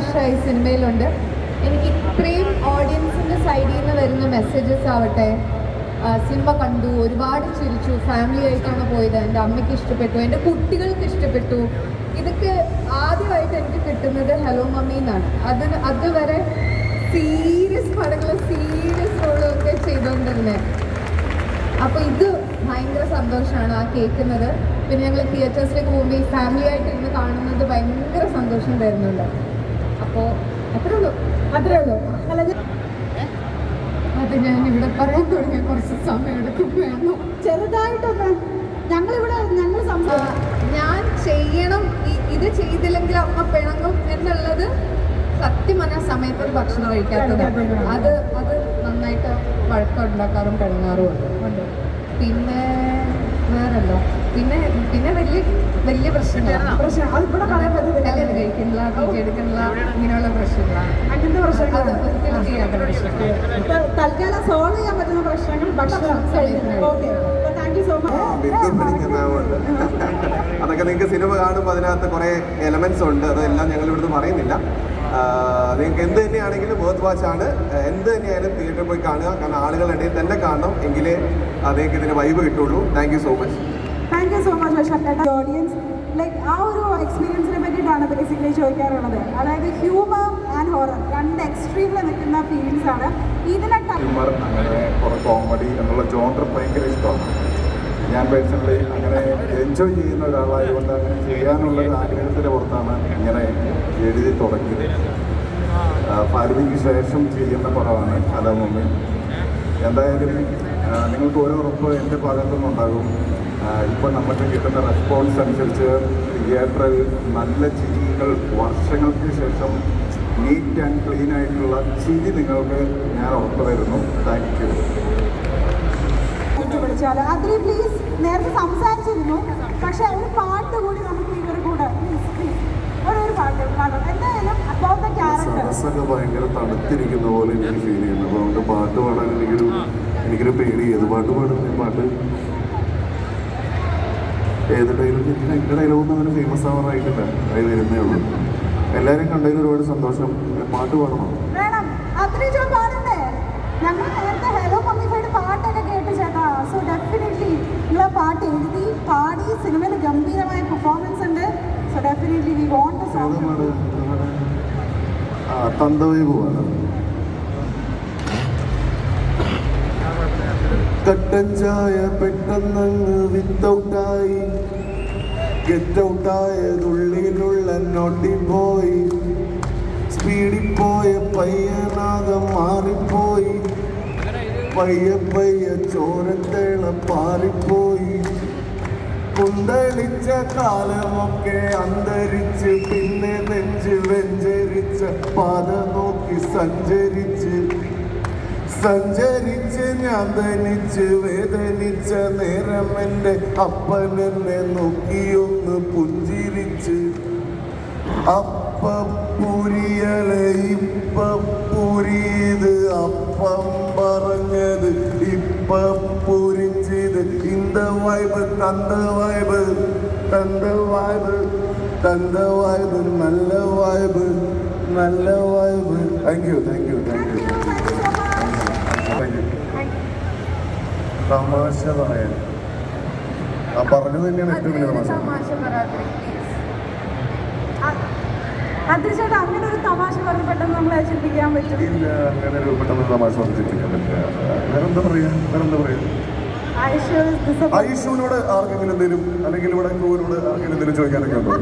വർഷമായി സിനിമയിലുണ്ട്. എനിക്ക് ഇത്രയും ഓഡിയൻസിന്റെ സൈഡിൽ നിന്ന് വരുന്ന മെസ്സേജസ് ആവട്ടെ സിനിമ കണ്ടു ഒരുപാട് ചിരിച്ചു ഫാമിലി ആയിട്ടാണ് പോയത് എന്റെ അമ്മയ്ക്ക് ഇഷ്ടപ്പെട്ടു എന്റെ കുട്ടികൾക്ക് ഇഷ്ടപ്പെട്ടു. ഇതൊക്കെ ആദ്യമായിട്ട് എനിക്ക് കിട്ടുന്നത് ഹലോ മമ്മി എന്നാണ്. അതിന് അതുവരെ സീരിയസ് പടങ്ങൾ സീരിയസ് റോളൊക്കെ ചെയ്തുകൊണ്ടിരുന്നത് അപ്പോൾ ഇത് ഭയങ്കര സന്തോഷമാണ് ആ കേൾക്കുന്നത് പിന്നെ ഞങ്ങൾ തിയേറ്റേഴ്സിലേക്ക് പോകുമ്പോൾ ഈ ഫാമിലി ആയിട്ട് ഇരുന്ന് കാണുന്നത് ഭയങ്കര സന്തോഷം തരുന്നുണ്ട്. അപ്പോൾ അത്രേ ഉള്ളൂ അത്രേ ഉള്ളൂ അത് ഞാൻ ഇവിടെ പറയാൻ തുടങ്ങിയ കുറച്ച് സമയം എടുക്കും. വേണം. ചെറുതായിട്ടൊന്ന് ഞങ്ങളിവിടെ ഞങ്ങൾ ആ, സംസാരിക്കും ഞാൻ ചെയ്യണം. ഇത് ചെയ്തില്ലെങ്കിൽ അമ്മ പിണങ്ങും എന്നുള്ളത് സത്യം പറഞ്ഞ സമയത്ത് ഒരു ഭക്ഷണം കഴിക്കാത്തത് അത് അത് നന്നായിട്ട് വഴക്കുണ്ടാക്കാറും പിണങ്ങാറും ഉണ്ട്. പിന്നെ വേറെല്ലോ പിന്നെ പിന്നെ വലിയ വലിയ പ്രശ്നങ്ങളാണ് പ്രശ്നം. അത് ഇവിടെ പറയാൻ പറ്റത്തില്ല. കല്യാണം കഴിക്കുന്നില്ല തീറ്റ എടുക്കുന്നില്ല ഇങ്ങനെയുള്ള പ്രശ്നങ്ങളാണ്. അങ്ങനത്തെ തൽക്കാലം സോൾവ് ചെയ്യാൻ പറ്റുന്ന പ്രശ്നങ്ങൾ ഭക്ഷണം ഓക്കെ. അതൊക്കെ നിങ്ങൾക്ക് സിനിമ കാണുമ്പോൾ അതിനകത്ത് കുറേ എലമെന്റ്സ് ഉണ്ട്. അതെല്ലാം ഞങ്ങൾ ഇവിടുന്ന് പറയുന്നില്ല നിങ്ങൾക്ക് എന്ത് തന്നെയാണെങ്കിലും വേർത്ത് വാച്ച് ആണ്. എന്ത് തന്നെയായാലും തിയേറ്ററിൽ പോയി കാണുക. കാരണം ആളുകളുടെ ഇടയിൽ തന്നെ കാണണം. എങ്കിലേ അതേക്ക് ഇതിന് വൈബ് കിട്ടുള്ളൂ. Thank you so much thank you so much ഷർട്ടേട്ട audience like ആ ഒരു എക്സ്പീരിയൻസിനെ പറ്റിയിട്ടാണ് ബേസിക്കലി ചോദിക്കാറുള്ളത്. അതായത് ഹ്യൂമർ ആൻഡ് ഹൊറർ രണ്ട് എക്സ്ട്രീമിൽ നിൽക്കുന്ന ഫീൽസ് ആണ്. ഇതിനൊക്കെ ഹ്യൂമർ അങ്ങനെ കോമഡി എന്നുള്ള ജോണ്ടർ ഭയങ്കര ഇഷ്ടമാണ്. ഞാൻ പേഴ്സണലി അങ്ങനെ എൻജോയ് ചെയ്യുന്ന ഒരാളായതുകൊണ്ട് അങ്ങനെ ചെയ്യാനുള്ള ആഗ്രഹത്തിന്റെ പുറത്താണ് ഇങ്ങനെ എഴുതി തുടങ്ങിയത്. ഭാരതിക്ക് ശേഷം ചെയ്യുന്ന പടമാണ് അലമമ്മി എന്തായാലും നിങ്ങൾക്ക് ഓരോ ഉറപ്പ് എന്റെ ഭാഗത്തു നിന്നുണ്ടാകും ഇപ്പം നമുക്ക് കിട്ടുന്ന റെസ്പോൺസ് അനുസരിച്ച് തിയേറ്ററിൽ നല്ല ചിരികൾ വർഷങ്ങൾക്ക് ശേഷം നീറ്റ് ആൻഡ് ക്ലീൻ ആയിട്ടുള്ള ചിരി നിങ്ങൾക്ക് ഞാൻ ഉറപ്പ് തരുന്നു. താങ്ക് യു പ്ലീസ് നേരത്തെ സംസാരിച്ചിരുന്നു. പക്ഷെ ഒരു പാട്ട് കൂടി നമുക്ക് ഇവർ കൂടെ പ്ലീസ് പ്ലീസ് ഒരു ഒരു പാട്ട് പാടണം എന്തായാലും അബൌട്ട് ദ ക്യാരക്ടർ. ഭയങ്കര തണുത്തിരിക്കുന്ന പോലെ എനിക്ക് ഫീൽ ചെയ്യുന്നു. അതുകൊണ്ട് പാട്ട് പാടാൻ എനിക്കൊരു എനിക്കൊരു പേടി. ഏത് പാട്ട് പാടും പാട്ട്? ഏത് ഡയലോഗ് എന്റെ ഡയലോഗൊന്നും അങ്ങനെ ഫേമസ് ആവാറായിട്ടില്ല. അത് വരുന്നേ ഉള്ളൂ. എല്ലാവരും കണ്ടതിൽ ഒരുപാട് സന്തോഷം. പാട്ട് പാടണം? ഞങ്ങൾ നേരത്തെ ഹലോ മമ്മി പാട്ടൊക്കെ കേട്ട് ചേട്ടാ. സോ ഡെഫിനറ്റ്ലി നിങ്ങൾ ആ പാട്ട് എഴുതി പാടി സിനിമയിൽ ഗംഭീരമായ പെർഫോമൻസ് ഉണ്ട്. സോ ഡെഫിനറ്റ്ലി വി വോണ്ട് ഏത് സോങ് പാട്? കട്ടൻ ചായ പെട്ടെന്നങ്ങ് വിത്തൗട്ടായി ഗെറ്റൗട്ടായതുള്ളിലുള്ള നോട്ടി പോയി സ്പീഡിൽ പോയ പയ്യനാകം മാറിപ്പോയി. പയ്യ പയ്യ ചോരത്തേള പാറിപ്പോയി. കുന്തളിച്ച കാലമൊക്കെ അന്തരിച്ച് പിന്നെ നെഞ്ച് വെഞ്ചരിച്ച പാത നോക്കി സഞ്ചരിച്ച്. സഞ്ചരിച്ച് ഞാൻ ധനിച്ച് വേദനിച്ച നേരം എന്റെ അപ്പനെന്നെ നോക്കിയൊന്ന് പുഞ്ചിരിച്ച്. അപ്പപ്പുരിയലെ ഇപ്പപ്പുരിയത് അപ്പം പറഞ്ഞത് ഇപ്പപ്പുരിച്ചത് ഇന്ത വായ്പ തന്ത വായ്പ തന്ത വായ്പ തന്ത വായ്പ നല്ല വായ്പ നല്ല വായ്പ thank you thank you thank you തമാശ പറയാൻ ആ പറഞ്ഞത് തന്നെയാണ് ഏറ്റവും വലിയ തമാശ. അങ്ങനെ ഒരു തമാശ പറഞ്ഞ് പെട്ടെന്ന് നമ്മളെ ചിന്തിക്കാൻ പറ്റും. ഇല്ല അങ്ങനെ ഒരു പെട്ടെന്ന് തമാശ വന്നിട്ടിരിക്കാൻ പറ്റില്ല. വേറെന്താ പറയാ? വേറെന്താ പറയാ? ഐശ്വര്യ ഐഷുവിനോട് ആർക്കെങ്കിലും എന്തെങ്കിലും അല്ലെങ്കിൽ ഇവിടെ ക്രൂവിനോട് ആർക്കെങ്കിലും എന്തെങ്കിലും ചോദിക്കാനൊക്കെ ഉണ്ടോ?